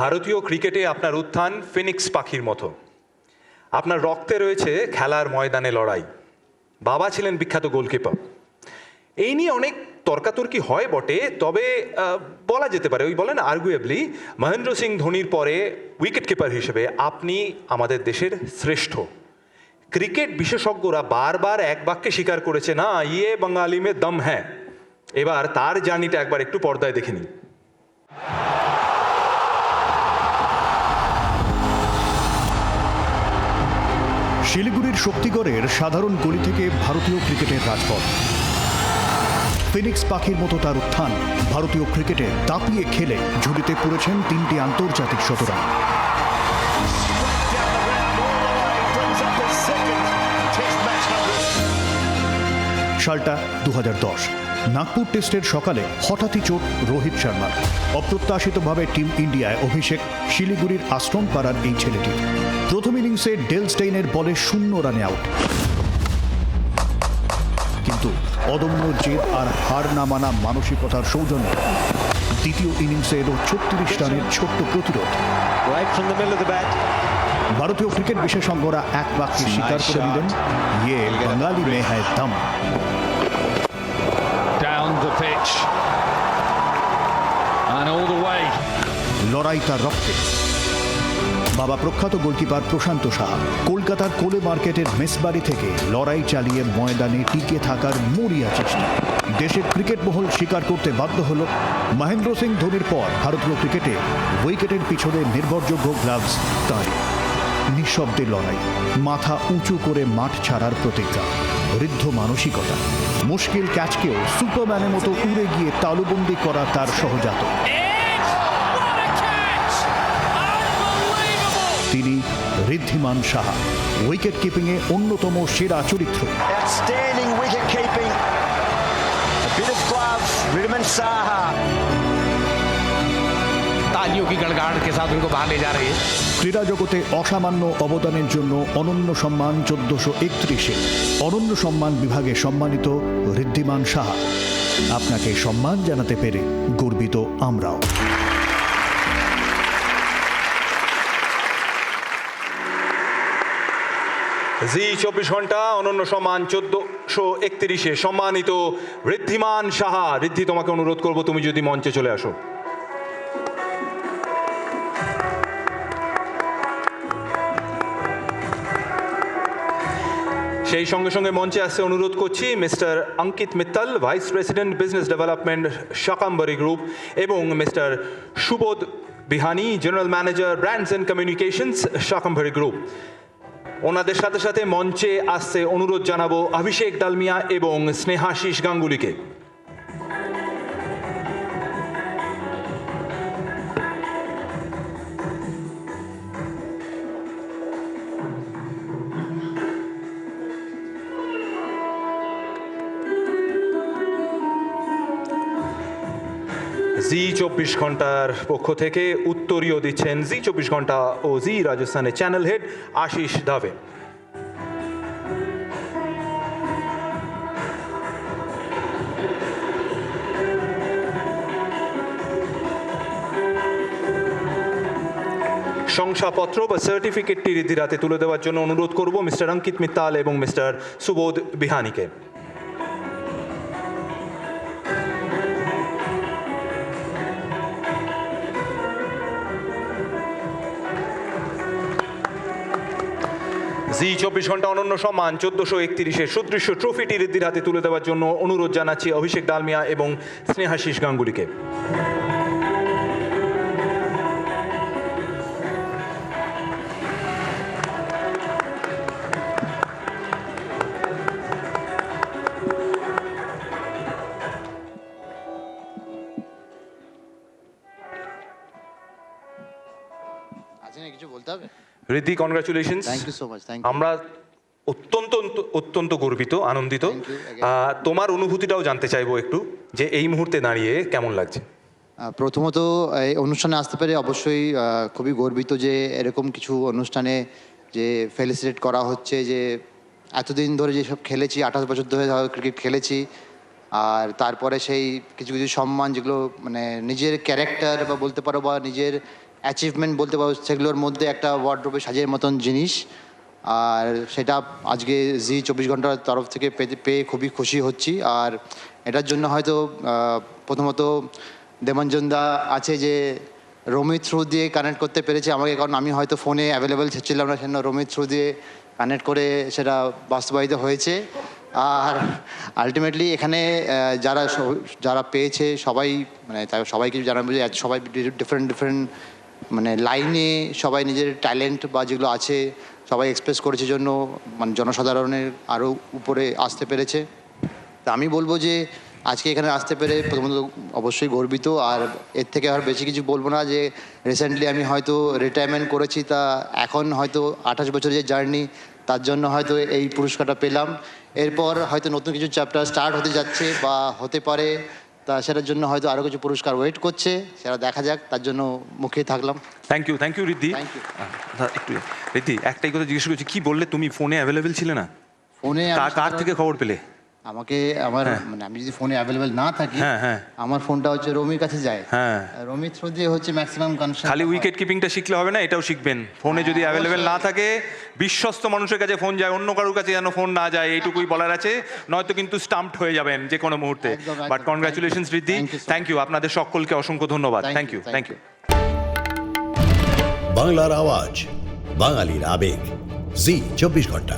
ভারতীয় ক্রিকেটে আপনার উত্থান ফিনিক্স পাখির মতো। আপনার রক্তে রয়েছে খেলার ময়দানে লড়াই। বাবা ছিলেন বিখ্যাত গোলকিপার। এই নিয়ে অনেক তর্কাতর্কি হয় বটে, তবে বলা যেতে পারে, ওই বলেন আর্গুয়েবলি মহেন্দ্র সিং ধোনির পরে উইকেট কিপার হিসেবে আপনি আমাদের দেশের শ্রেষ্ঠ। ক্রিকেট বিশেষজ্ঞরা বারবার এক বাক্যে স্বীকার করেছে, না ইয়ে বাঙালি মে দম হ্যাঁ এবার তার জার্নিটা একবার একটু পর্দায় দেখে নিন। শিলিগুড়ির শক্তিগড়ের সাধারণ গলি থেকে ভারতীয় ক্রিকেটের রাজপথ। ফিনিক্স পাখির মতো তার উত্থান, ভারতীয় ক্রিকেটে দাপিয়ে খেলে ঝুলিতে পড়েছেন তিনটি আন্তর্জাতিক শতরান। সালটা দু নাগপুর টেস্টের সকালে হঠাৎই চোট রোহিত শর্মার। অপ্রত্যাশিতভাবে টিম ইন্ডিয়ায় অভিষেক শিলিগুড়ির আশ্রম পাড়ার এই ছেলেটি। প্রথম ইনিংসে ডেল স্টেইনের বলে শূন্য রানে আউট। কিন্তু অদম্য জেদ আর হার না মানা মানসিকতার সৌজন্য দ্বিতীয় ইনিংসে এলো ছত্রিশ রানের ছোট্ট প্রতিরোধ. ভারতীয় ক্রিকেট বিশেষজ্ঞরা এক বাক্যে স্বীকার করে নিলেন ইয়ে বাঙালি মে হ্যায় দম। Pitch. And all the way. লড়াই তার রক্তে বাবা প্রখ্যাত গোলকিপার প্রশান্ত সাহা কলকাতার কোলে মার্কেটের মেসবাড়ি থেকে লড়াই চালিয়ে ময়দানে টিকে থাকার মরিয়া চেষ্টা। দেশের ক্রিকেট মহল স্বীকার করতে বাধ্য হল মহেন্দ্র সিং ধোনির পর ভারতীয় ক্রিকেটে উইকেটের পিছনে নির্ভরযোগ্য গ্লাভস তাঁরই। নিঃশব্দে লড়াই, মাথা উঁচু করে মাঠ ছাড়ার প্রতিজ্ঞা। ঋদ্ধ মানসিকতা। মুশকিল ক্যাচকেও সুপারম্যানের মতো উড়ে গিয়ে তালুবন্দি করা তার সহজাত তিনি ঋদ্ধিমান সাহা উইকেট কিপিংয়ে অন্যতম সেরা চরিত্র। Outstanding. तालियों की गड़गड़ के साथ उनको बाहर ले जा रही है ক্রীড়া জগতে অসামান্য অবদানের জন্য অনন্য সম্মান চোদ্দশো একত্রিশে অনন্য সম্মান বিভাগে সম্মানিত ঋদ্ধিমান সাহা আপনাকে সম্মান জানাতে পেরে গর্বিত আমরাও জি চব্বিশ ঘন্টা অনন্য সম্মান চোদ্দশো একত্রিশে সম্মানিত ঋদ্ধিমান সাহা ঋদ্ধি তোমাকে অনুরোধ করব তুমি যদি মঞ্চে চলে আসো সেই সঙ্গে সঙ্গে মঞ্চে আসতে অনুরোধ করছি mister Ankit Mittal, vice president, business development, Shakambari group এবং mister Subodh Bihani, general manager, brands and communications, Shakambari group. ওনাদের সাথে সাথে মঞ্চে আসতে অনুরোধ জানাব অভিষেক ডালমিয়া এবং স্নেহাশিস গাঙ্গুলিকে। জি চব্বিশ ঘণ্টার পক্ষ থেকে উত্তরীয় দিচ্ছেন জি চব্বিশ ঘণ্টা ও জি রাজস্থানের চ্যানেল হেড আশিস দাবে শংসাপত্র বা সার্টিফিকেটটি হাতে তুলে দেওয়ার জন্য অনুরোধ করব মিস্টার অঙ্কিত মিত্তাল এবং মিস্টার সুবোধ বিহানিকে। জি, চব্বিশ ঘণ্টা অনন্য সম্মান, চোদ্দশো একত্রিশের সুদৃশ্য ট্রফিটি রিদ্ধির হাতে তুলে দেওয়ার জন্য অনুরোধ জানাচ্ছি অভিষেক ডালমিয়া এবং স্নেহাশিস গাঙ্গুলিকে। কিছু বলতে হবে? Riddhi congratulations thank you so much thank আমরা অত্যন্ত অত্যন্ত গর্বিত আনন্দিত তোমার অনুভূতিটাও জানতে চাইব একটু যে এই মুহূর্তে দাঁড়িয়ে কেমন লাগছে প্রথমত এই অনুষ্ঠানে আসতে পেরে অবশ্যই খুবই গর্বিত যে এরকম কিছু অনুষ্ঠানে যে ফেলিসিটেট করা হচ্ছে যে এতদিন ধরে যেসব খেলেছি আঠাশ বছর ধরে ক্রিকেট খেলেছি আর তারপরে সেই কিছু কিছু সম্মান যেগুলো মানে নিজের ক্যারেক্টার বা বলতে পারো বা নিজের অ্যাচিভমেন্ট বলতে পারো, সেগুলোর মধ্যে একটা ওয়ার্ড্রোপে সাজের মতন জিনিস। আর সেটা আজকে জি চব্বিশ ঘণ্টার তরফ থেকে পেতে, পেয়ে খুবই খুশি হচ্ছি। আর এটার জন্য হয়তো প্রথমত দেবাঞ্জন দা আছে যে রমি থ্রু দিয়ে কানেক্ট করতে পেরেছে আমাকে, কারণ আমি হয়তো ফোনে অ্যাভেলেবেল ছিলাম না, সেজন্য রমি থ্রু দিয়ে কানেক্ট করে সেটা বাস্তবায়িত হয়েছে। আর আলটিমেটলি এখানে যারা যারা পেয়েছে সবাই মানে সবাইকে জানাব যে সবাই ডিফারেন্ট ডিফারেন্ট মানে লাইনে সবাই নিজের ট্যালেন্ট বা যেগুলো আছে সবাই এক্সপ্রেস করেছে জন্য মানে জনসাধারণের আরও উপরে আসতে পেরেছে। তা আমি বলব যে, আজকে এখানে আসতে পেরে প্রথমত অবশ্যই গর্বিত, আর এর থেকে আর বেশি কিছু বলব না যে রিসেন্টলি আমি হয়তো রিটায়ারমেন্ট করেছি, তা এখন হয়তো আঠাশ বছরের যে জার্নি তার জন্য হয়তো এই পুরস্কারটা পেলাম। এরপর হয়তো নতুন কিছু চ্যাপ্টার স্টার্ট হতে যাচ্ছে বা হতে পারে। তা সেটার জন্য হয়তো আরও কিছু পুরস্কার ওয়েট করছে সেটা দেখা যাক তার জন্য মুখে থাকলাম। Thank you thank you Riddhi thank you একটু রিদ্ধি একটাই কথা জিজ্ঞেস করছি কি বললে তুমি? ফোনে অ্যাভেলেবেল ছিলে না? ফোনে কার থেকে খবর পেলে? আমাকে আমার মানে আমি যদি ফোনে অ্যাভেলেবেল না থাকি হ্যাঁ, হ্যাঁ। আমার ফোনটা হচ্ছে রমির কাছে যায়। হ্যাঁ। রমির থ্রু দিয়ে হচ্ছে ম্যাক্সিমাম কানেকশন খালি উইকেট কিপিংটা শিখলে হবে না এটাও শিখবেন। ফোনে যদি অ্যাভেলেবেল না থাকে বিশ্বস্ত মানুষের কাছে ফোন যায় অন্য কারোর কাছে যেন ফোন না যায় এইটুকুই বলার আছে নয়তো কিন্তু স্টাম্পড হয়ে যাবেন যে কোনো মুহূর্তে। But congratulation Riddhi. Thank you আপনাদের সকলকে অসংখ্য ধন্যবাদ। থ্যাংক ইউ থ্যাংক ইউ বাংলার আওয়াজ বাঙালির আবেগ। জি চব্বিশ ঘণ্টা।